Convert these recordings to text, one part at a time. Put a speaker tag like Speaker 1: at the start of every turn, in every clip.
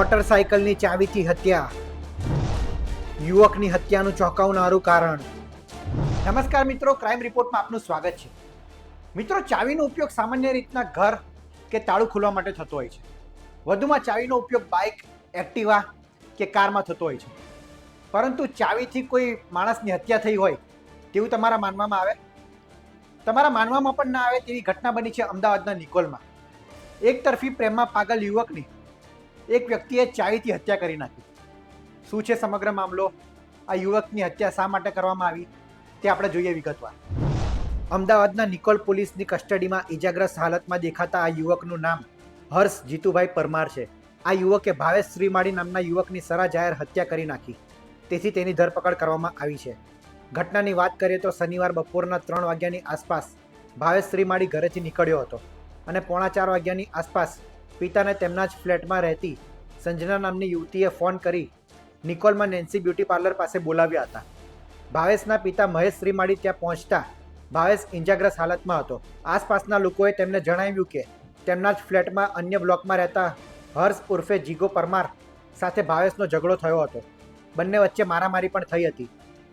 Speaker 1: મોટરસાયકલની ચાવીથી હત્યા. યુવકની હત્યાનું ચોંકાવનારું કારણ. નમસ્કાર મિત્રો, ક્રાઇમ રિપોર્ટમાં આપનું સ્વાગત છે. મિત્રો, ચાવીનો ઉપયોગ સામાન્ય રીતના ઘર કે તાળું ખોલવા માટે થતો હોય છે. વધુમાં ચાવીનો ઉપયોગ બાઇક, એક્ટિવા કે કારમાં થતો હોય છે. પરંતુ ચાવીથી કોઈ માણસની હત્યા થઈ હોય, તેવું તમારા માનવામાં આવે? તમારા માનવામાં પણ ના આવે તેવી ઘટના બની છે અમદાવાદના નિકોલમાં. એક તરફી પ્રેમમાં પાગલ યુવકની એક વ્યક્તિએ ચાઈથી હત્યા કરી નાખી. શું છે સમગ્ર મામલો? આ યુવકની હત્યા શા માટે કરવામાં આવી? તે આપણે જોઈએ વિગતવાર. અમદાવાદના નિકોલ પોલીસની કસ્ટડીમાં ઇજાગ્રસ્ત હાલતમાં દેખાતા આ યુવકનું નામ હર્ષ જીતુભાઈ પરમાર છે. આ યુવકે ભાવેશ શ્રીમાળી નામના યુવકની સરા જાહેર હત્યા કરી નાખી. તેથી તેની ધરપકડ કરવામાં આવી છે. ઘટનાની વાત કરીએ તો શનિવાર બપોરના ત્રણ વાગ્યાની આસપાસ ભાવેશ શ્રીમાળી ઘરેથી નીકળ્યો હતો અને પોણા ચાર વાગ્યાની આસપાસ પિતાને તેમના જ ફ્લેટમાં રહેતી સંજના નામની યુવતીએ ફોન કરી નિકોલમાં નેન્સી બ્યુટી પાર્લર પાસે બોલાવ્યા હતા. ભાવેશના પિતા મહેશ શ્રીમાળી ત્યાં પહોંચતા ભાવેશ ઇજાગ્રસ્ત હાલતમાં હતો. આસપાસના લોકોએ તેમને જણાવ્યું કે તેમના જ ફ્લેટમાં અન્ય બ્લોકમાં રહેતા હર્ષ ઉર્ફે જીગો પરમાર સાથે ભાવેશનો ઝઘડો થયો હતો. બંને વચ્ચે મારામારી પણ થઈ હતી.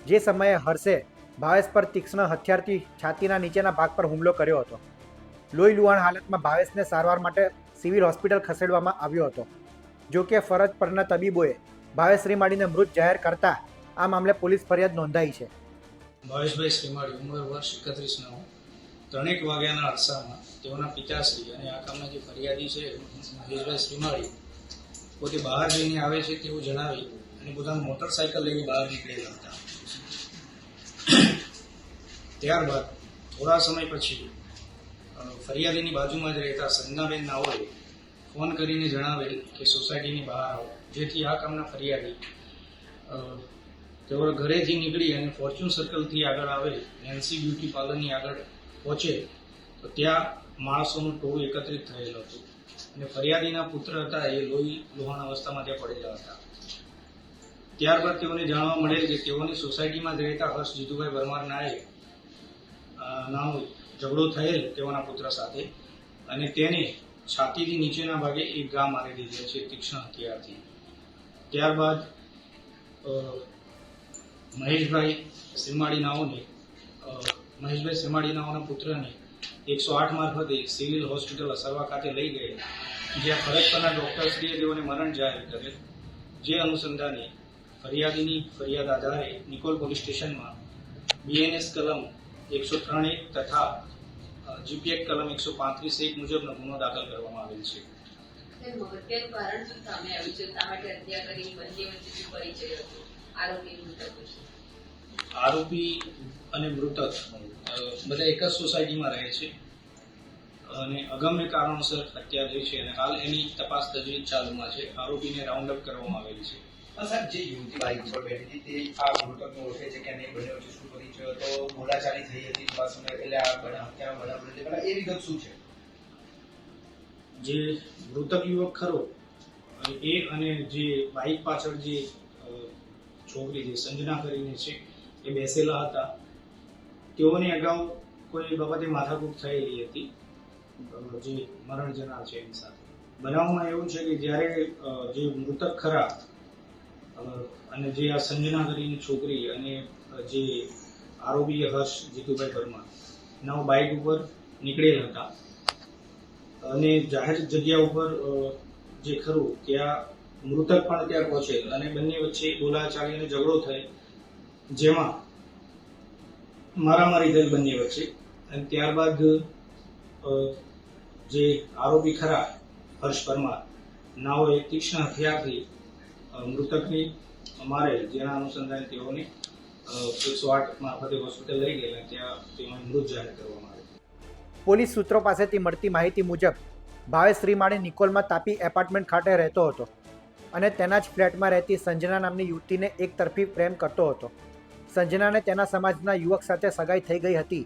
Speaker 1: જે સમયે હર્ષે ભાવેશ પર તીક્ષ્ણ હથિયારથી છાતીના નીચેના ભાગ પર હુમલો કર્યો હતો. લોહી લુહાણ હાલતમાં ભાવેશને સારવાર માટે સિવિલ હોસ્પિટલ ખસેડવામાં આવ્યો હતો. જો કે ફરજ પરના તબીબોએ ભાવેશ શ્રીમાળીને મૃત જાહેર કરતા આ મામલે પોલીસ ફરિયાદ નોંધાઈ છે.
Speaker 2: ભાવેશભાઈ શ્રીમાળી, ઉંમર વર્ષ એકત્રીસ નવ ત્રણેક વાગ્યાના અરસામાં તેઓના પિતાશ્રી અને આ કામના જે ફરિયાદી છે, મહેશભાઈ શ્રીમાળી, પોતે બહાર જઈને આવે છે તેવું જણાવી અને પોતાનું મોટરસાયકલ લઈને બહાર નીકળેલા હતા. ત્યારબાદ થોડા સમય પછી ફરિયાદીની બાજુમાં જ રહેતા સંજનાબેન નાઓએ ફોન કરીને જણાવેલ કે સોસાયટીની બહાર આવો. જેથી આ કામના ફરિયાદી તેઓ ઘરેથી નીકળી અને ફોર્ચ્યુન સર્કલથી આગળ આવે, નેન્સી બ્યુટી પાર્લરની આગળ પહોંચે, તો ત્યાં માણસોનું ટોળું એકત્રિત થયેલું હતું. અને ફરિયાદીના પુત્ર હતા, એ લોહી લોહાણ અવસ્થામાં ત્યાં પડેલા હતા. ત્યારબાદ તેઓને જાણવા મળેલ કે તેઓની સોસાયટીમાં જ રહેતા હર્ષ જીતુભાઈ પરમાર નાએ નાનો ઝઘડો થયેલ તેઓના પુત્ર સાથે. અને તેને છાતીથી નીચેના ભાગે એક ગા મારી દીધેલ છે તીક્ષ્ણ હથિયારથી. ત્યારબાદ મહેશભાઈ શ્રીમાળી મહેશભાઈ શ્રીમાળી પુત્રને એકસો આઠ મારફતે સિવિલ હોસ્પિટલ અસરવા ખાતે લઈ ગયેલ. જ્યાં ફરજ પરના ડોક્ટરશ્રીએ તેઓને મરણ જાહેર કરેલ જે અનુસંધાને ફરિયાદીની ફરિયાદ આધારે નિકોલ પોલીસ સ્ટેશનમાં બીએનએસ કલમ એકસો ત્રણ એક તથા જીપીએક કલમ એકસો પાંત્રીસ એક મુજબનો ગુનો દાખલ કરવામાં આવેલ છે.
Speaker 3: આરોપી
Speaker 2: અને મૃતક બધા એક જ સોસાયટીમાં રહે છે. અને અગમ્ય કારણોસર હત્યા થઈ છે અને હાલ એની તપાસ તજવીજ ચાલુમાં છે. આરોપીને રાઉન્ડ અપ કરવામાં આવેલ છે.
Speaker 4: સાહેબ, જે યુવતી બાઇક આ મૃતકને ઓળખે છે કે નહીં, બંને શું પરિચય હતો, બોલાચાલી થઈ હતી એ વિગત શું છે?
Speaker 2: જે મૃતક યુવક ખરો એ અને જે બાઇક પાછળ જે છોકરી જે સંજના કરીને છે, એ બેસેલા હતા. તેઓની અગાઉ કોઈ બાબતે માથાકૂટ થયેલી હતી. જે મરણ જનાર છે એની સાથે. બનાવમાં એવું છે કે જ્યારે જે મૃતક ખરા અને જે આ સંજના કરીને છોકરી અને જે આરોપી હર્ષ જીતુભાઈ પરમાર નવ બાઇક ઉપર નીકળેલ હતા. અને જાહેર જગ્યા ઉપર જે ખરું ત્યાં મૃતક પણ ત્યાં પહોંચેલ અને બંને વચ્ચે બોલાચાલી અને ઝઘડો થયેલ જેમાં મારામારી થયેલ બંને વચ્ચે. અને ત્યારબાદ જે આરોપી ખરા હર્ષ પરમાર નાઓએ તીક્ષ્ણ હથિયારથી મૃતકની અમારે જેના અનુસંધાને તેઓને એકસો આઠ મારફતે હોસ્પિટલ લઈ ગયેલા, ત્યાં તેમાં મૃત જાહેર કરવામાં આવે
Speaker 1: પોલીસ સૂત્રો પાસેથી મળતી માહિતી મુજબ ભાવેશ શ્રીમાળી નિકોલમાં તાપી એપાર્ટમેન્ટ ખાતે રહેતો હતો અને તેના જ ફ્લેટમાં રહેતી સંજના નામની યુવતીને એક તરફી પ્રેમ કરતો હતો. સંજનાને તેના સમાજના યુવક સાથે સગાઈ થઈ ગઈ હતી,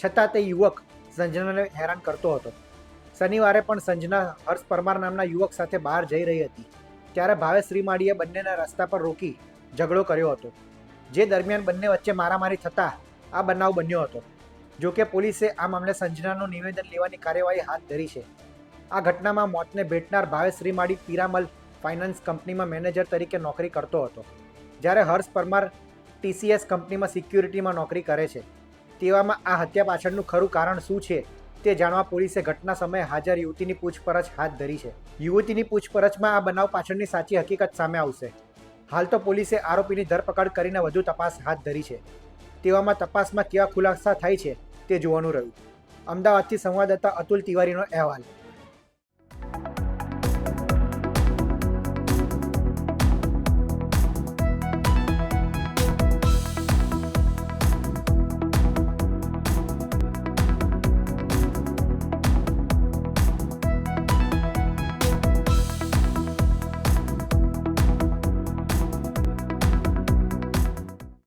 Speaker 1: છતાં તે યુવક સંજનાને હેરાન કરતો હતો. શનિવારે પણ સંજના હર્ષ પરમાર નામના યુવક સાથે બહાર જઈ રહી હતી. ત્યારે ભાવેશ શ્રીમાળીએ બંનેના રસ્તા પર રોકી ઝઘડો કર્યો હતો. જે દરમિયાન બંને વચ્ચે મારામારી થતાં આ બનાવ બન્યો હતો. જો કે પોલીસે આ મામલે સંજનાનું નિવેદન લેવાની કાર્યવાહી હાથ ધરી છે. આ ઘટનામાં મોતને ભેટનાર ભાવેશ શ્રીમાળી પીરામલ ફાઇનાન્સ કંપનીમાં મેનેજર તરીકે નોકરી કરતો હતો. જ્યારે હર્ષ પરમાર ટીસીએસ કંપનીમાં સિક્યુરિટીમાં નોકરી કરે છે. તેવામાં આ હત્યા પાછળનું ખરું કારણ શું છે? તે જાણવા પોલીસે ઘટના સમયે હાજર યુવતીની પૂછપરછ હાથ ધરી છે. યુવતીની પૂછપરછમાં આ બનાવ પાછળની સાચી હકીકત સામે આવશે. હાલ તો પોલીસે આરોપીની ધરપકડ કરીને વધુ તપાસ હાથ ધરી છે. તેવામાં તપાસમાં કેવા ખુલાસા થાય છે તે જોવાનું રહ્યું. અમદાવાદથી સંવાદદાતા અતુલ તિવારીનો અહેવાલ.